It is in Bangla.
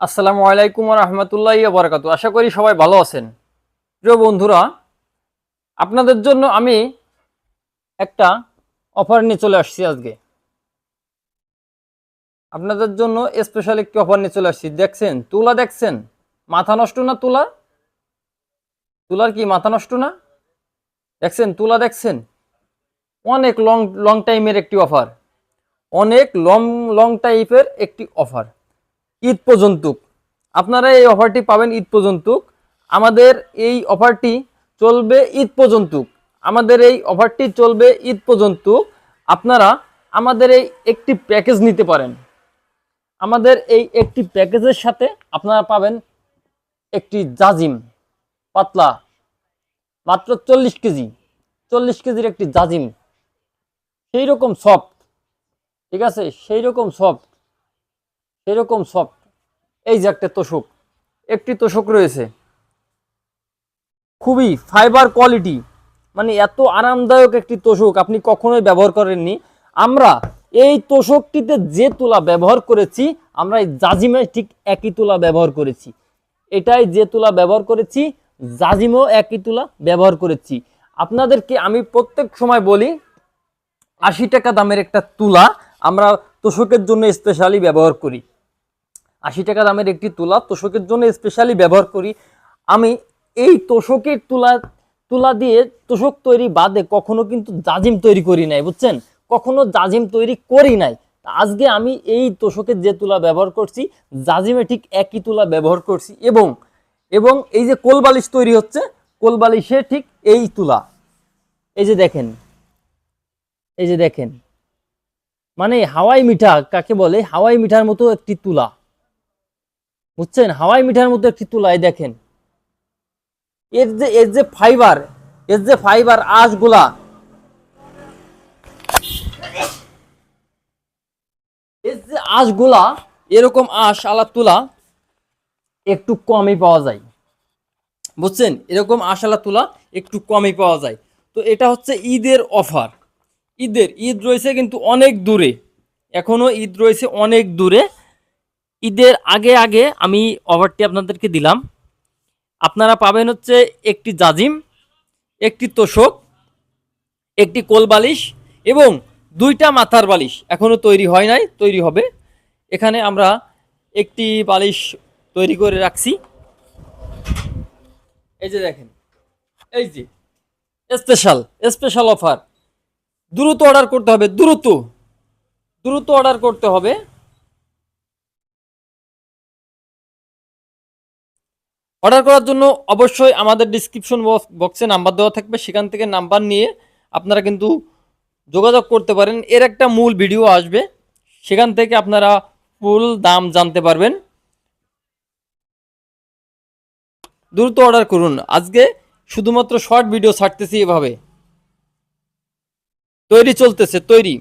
আসসালামু আলাইকুম রহমতুল্লাহ বরকাত আশা করি সবাই ভালো আছেন। প্রিয় বন্ধুরা, আপনাদের জন্য আমি একটা অফার নিয়ে চলে আসছি আজকে। আপনাদের জন্য স্পেশাল একটি অফার নিয়ে চলে আসছি। দেখছেন, তুলা দেখছেন? মাথা নষ্ট না তুলা? তুলার কি মাথা নষ্ট না? দেখছেন, তুলা দেখছেন? অনেক লং লং টাইমের একটি অফার। অনেক লং লং টাইপের একটি অফার। ঈদ পর্যন্ত আপনারা এই অফারটি পাবেন ঈদ পর্যন্ত আমাদের এই অফারটি চলবে ঈদ পর্যন্ত আমাদের এই অফারটি চলবে ঈদ পর্যন্ত আপনারা আমাদের এই একটি প্যাকেজ নিতে পারেন। আমাদের এই একটি প্যাকেজের সাথে আপনারা পাবেন একটি জাজিম পাতলা, মাত্র চল্লিশ কেজি। চল্লিশ কেজির একটি জাজিম। সেই রকম সফট, ঠিক আছে? সেই রকম সফট। সেরকম সফট এই যে একটা তোষক। একটি তোষক রয়েছে। খুবই ফাইবার কোয়ালিটি মানে এত আরামদায়ক একটি তোষক আপনি কখনোই ব্যবহার করেননি। আমরা এই তোষকটিতে যে তুলা ব্যবহার করেছি, আমরা এই জাজিমে ঠিক একই তুলা ব্যবহার করেছি। এটাই যে তুলা ব্যবহার করেছি, জাজিমও একই তুলা ব্যবহার করেছি। আপনাদেরকে আমি প্রত্যেক সময় বলি, আশি টাকা দামের একটা তুলা আমরা তোষকের জন্য স্পেশালি ব্যবহার করি। আশি টাকা দামের একটি তুলা তোষকের জন্য স্পেশালি ব্যবহার করি। আমি এই তোষকের তুলা তুলা দিয়ে তোষক তৈরি বাদে কখনো কিন্তু জাজিম তৈরি করি নাই, বুঝছেন? কখনো জাজিম তৈরি করি নাই। আজকে আমি এই তোষকের যে তুলা ব্যবহার করছি, জাজিমে ঠিক একই তুলা ব্যবহার করছি এবং এবং এই যে কোলবালিশ তৈরি হচ্ছে কোলবালিশে ঠিক এই তুলা। এই যে দেখেন, এই যে দেখেন মানে হাওয়াই মিঠা কাকে বলে? হাওয়াই মিঠার মতো একটি তুলা। বুঝছেন? হাওয়াই মিঠার মধ্যে একটি তুলা, এই দেখেন। এর যে এর যে ফাইবার এর যে ফাইবার আঁশগুলা, এর যে আঁশগুলা, এরকম আঁশ আলা তুলা একটু কমই পাওয়া যায়। বুঝছেন? এরকম আশালা তুলা একটু কমই পাওয়া যায়। তো এটা হচ্ছে ঈদের অফার। ঈদের, ঈদ রয়েছে কিন্তু অনেক দূরে। এখনও ঈদ রয়েছে অনেক দূরে। ঈদের আগে আগে আমি অফারটি আপনাদেরকে দিলাম। আপনারা পাবেন হচ্ছে একটি জাজিম, একটি তোষক, একটি কোল বালিশ এবং দুইটা মাথার বালিশ। এখনও তৈরি হয় নাই, তৈরি হবে। এখানে আমরা একটি বালিশ তৈরি করে রাখছি। এই যে দেখেন, এই যে স্পেশাল স্পেশাল অফার দ্রুত অর্ডার করতে হবে, দ্রুত দ্রুত অর্ডার করতে হবে। অর্ডার করার জন্য অবশ্যই আমাদের ডিসক্রিপশন বক্সে নাম্বার দেওয়া থাকবে। সেখান থেকে নাম্বার নিয়ে আপনারা কিন্তু যোগাযোগ করতে পারেন। এর একটা মূল ভিডিও আসবে। সেখান থেকে আপনারা ফুল দাম জানতে পারবেন। দ্রুত অর্ডার করুন। আজকে শুধুমাত্র শর্ট ভিডিও ছাড়তেছি এভাবে। তৈরি চলতেছে, তৈরি।